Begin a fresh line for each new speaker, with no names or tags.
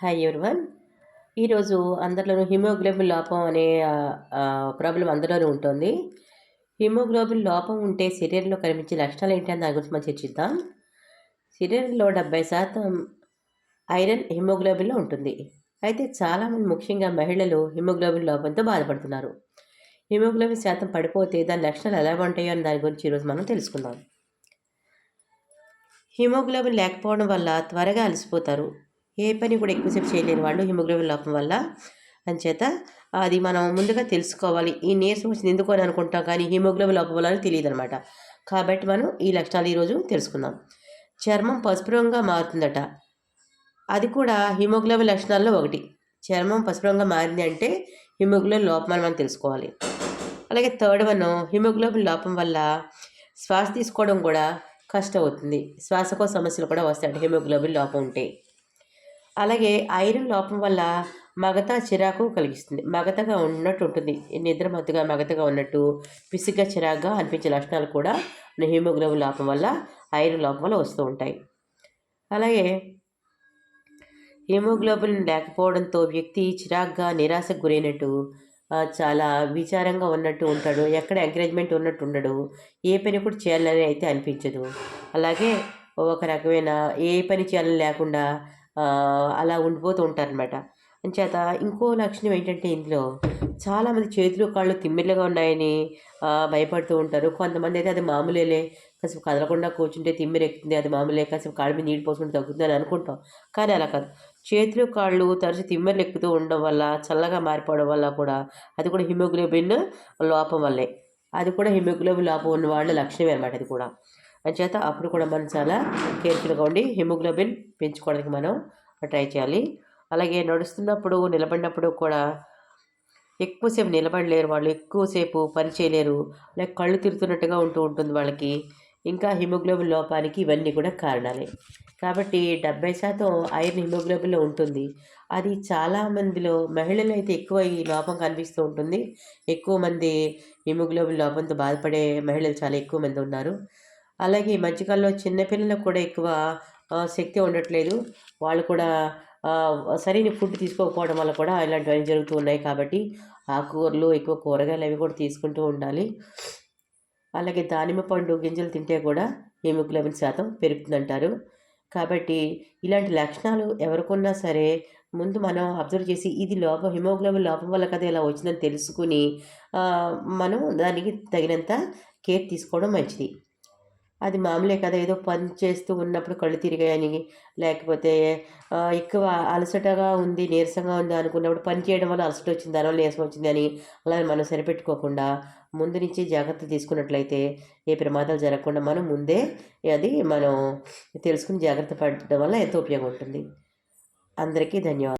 Hi everyone ఈరోజు అందరిలోనూ haemoglobin లోపం అనే ప్రాబ్లం అందరిలోనూ ఉంటుంది. హిమోగ్లోబిన్ లోపం ఉంటే శరీరంలో కనిపించే లక్షణాలు ఏంటి అని దాని గురించి మనం చర్చిద్దాం. శరీరంలో డెబ్బై శాతం ఐరన్ హిమోగ్లోబిన్లో ఉంటుంది. అయితే చాలామంది ముఖ్యంగా మహిళలు హిమోగ్లోబిన్ లోపంతో బాధపడుతున్నారు. హిమోగ్లోబిన్ శాతం పడిపోతే దాని లక్షణాలు ఎలా ఉంటాయో అని దాని గురించి ఈరోజు మనం తెలుసుకుందాం. హిమోగ్లోబిన్ లేకపోవడం వల్ల త్వరగా అలసిపోతారు. ఏ పని కూడా ఎక్కువసేపు చేయలేని వాళ్ళు హిమోగ్లోబిన్ లోపం వల్ల. అంచేత అది మనం ముందుగా తెలుసుకోవాలి. ఈ నీరసం వచ్చింది ఎందుకు అని అనుకుంటాం కానీ హిమోగ్లోబిన్ లోపం వల్ల తెలియదు అనమాట కాబట్టి మనం ఈ లక్షణాలు ఈరోజు తెలుసుకుందాం. చర్మం పసుపు రంగుగా మారుతుందట. అది కూడా హిమోగ్లోబిన్ లక్షణాల్లో ఒకటి. చర్మం పసుపు రంగుగా మారింది అంటే హిమోగ్లోబిన్ లోపం అని మనం తెలుసుకోవాలి. అలాగే థర్డ్ వన్ హిమోగ్లోబిన్ లోపం వల్ల శ్వాస తీసుకోవడం కూడా కష్టం అవుతుంది. శ్వాసకోశ సమస్యలు కూడా వస్తాయి హిమోగ్లోబిన్ లోపం ఉంటే. అలాగే ఐరన్ లోపం వల్ల మగత చిరాకు కలిగిస్తుంది. మగతగా ఉన్నట్టు ఉంటుంది. నిద్ర మత్తుగా మగతగా ఉన్నట్టు పిసిగ్గా చిరాగ్గా అనిపించే లక్షణాలు కూడా హిమోగ్లోబిన్ లోపం వల్ల ఐరన్ లోపం వల్ల వస్తూ ఉంటాయి. అలాగే హిమోగ్లోబిన్ లేకపోవడంతో వ్యక్తి చిరాగ్గా నిరాశకు గురైనట్టు చాలా విచారంగా ఉన్నట్టు ఉంటాడు. ఎక్కడ ఎంకరేజ్మెంట్ ఉన్నట్టు ఉండడు. ఏ పని కూడా చేయాలని అయితే అనిపించదు. అలాగే ఒక రకమైన ఏ పని చేయాలని లేకుండా అలా ఉండిపోతూ ఉంటారనమాట అంచేత ఇంకో లక్షణం ఏంటంటే ఇందులో చాలామంది చేతులు కాళ్ళు తిమ్మిర్లుగా ఉన్నాయని భయపడుతూ ఉంటారు. కొంతమంది అయితే అది మామూలేలే కాసేపు కదలకుండా కూర్చుంటే తిమ్మిరి ఎక్కుతుంది అది మామూలే కాసేపు కాళ్ళ మీద నీళ్ళు పోసుకుంటే తగ్గుతుంది అని అనుకుంటాం. కానీ అలా కాదు. చేతులు కాళ్ళు తరచు తిమ్మిర్లు ఎక్కుతూ ఉండడం వల్ల చల్లగా మారిపోవడం వల్ల కూడా అది కూడా హిమోగ్లోబిన్ లోపం వల్లే. అది కూడా హిమోగ్లోబిన్ లోపం ఉన్న వాళ్ళ లక్షణమే అనమాట అది కూడా. అంచేత అప్పుడు కూడా మనం చాలా కేర్ఫుల్గా ఉండి హిమోగ్లోబిన్ పెంచుకోవడానికి మనం ట్రై చేయాలి. అలాగే నడుస్తున్నప్పుడు నిలబడినప్పుడు కూడా ఎక్కువసేపు నిలబడలేరు వాళ్ళు ఎక్కువసేపు పని చేయలేరు లేక కళ్ళు తిరుగుతున్నట్టుగా ఉంటూ ఉంటుంది వాళ్ళకి. ఇంకా హిమోగ్లోబిన్ లోపానికి ఇవన్నీ కూడా కారణాలే. కాబట్టి డెబ్బై శాతం ఐరన్ హిమోగ్లోబిన్లో ఉంటుంది. అది చాలా మందిలో మహిళలు అయితే ఎక్కువ ఈ లోపం కనిపిస్తూ ఉంటుంది. ఎక్కువ మంది హిమోగ్లోబిన్ లోపంతో బాధపడే మహిళలు చాలా ఎక్కువ మంది ఉన్నారు. అలాగే ఈ మధ్యకాలంలో చిన్నపిల్లలకు కూడా ఎక్కువ శక్తి ఉండట్లేదు. వాళ్ళు కూడా సరైన ఫుడ్ తీసుకోకపోవడం వల్ల కూడా ఇలాంటివన్నీ జరుగుతూ ఉన్నాయి కాబట్టి ఆకుకూరలు ఎక్కువ కూరగాయలు అవి కూడా తీసుకుంటూ ఉండాలి. అలాగే దానిమ్మ పండు గింజలు తింటే కూడా హిమోగ్లోబిన్ శాతం పెరుగుతుందంటారు. కాబట్టి ఇలాంటి లక్షణాలు ఎవరికున్నా సరే ముందు మనం అబ్జర్వ్ చేసి ఇది లోపం హిమోగ్లోబిన్ లోపం వల్ల కదా ఇలా వచ్చిందని తెలుసుకుని మనం దానికి తగినంత కేర్ తీసుకోవడం మంచిది. అది మామూలే కదా ఏదో పని చేస్తూ ఉన్నప్పుడు కళ్ళు తిరిగాయని. లేకపోతే ఎక్కువ అలసటగా ఉంది నీరసంగా ఉంది అనుకున్నప్పుడు పని చేయడం వల్ల అలసట వచ్చింది దానివల్ల నీరసం వచ్చింది అని అలా మనం సరిపెట్టుకోకుండా ముందు నుంచి జాగ్రత్త తీసుకున్నట్లయితే ఏ ప్రమాదాలు జరగకుండా మనం ముందే అది మనం తెలుసుకుని జాగ్రత్త పడడం వల్ల ఎంతో ఉపయోగం ఉంటుంది. అందరికీ ధన్యవాదాలు.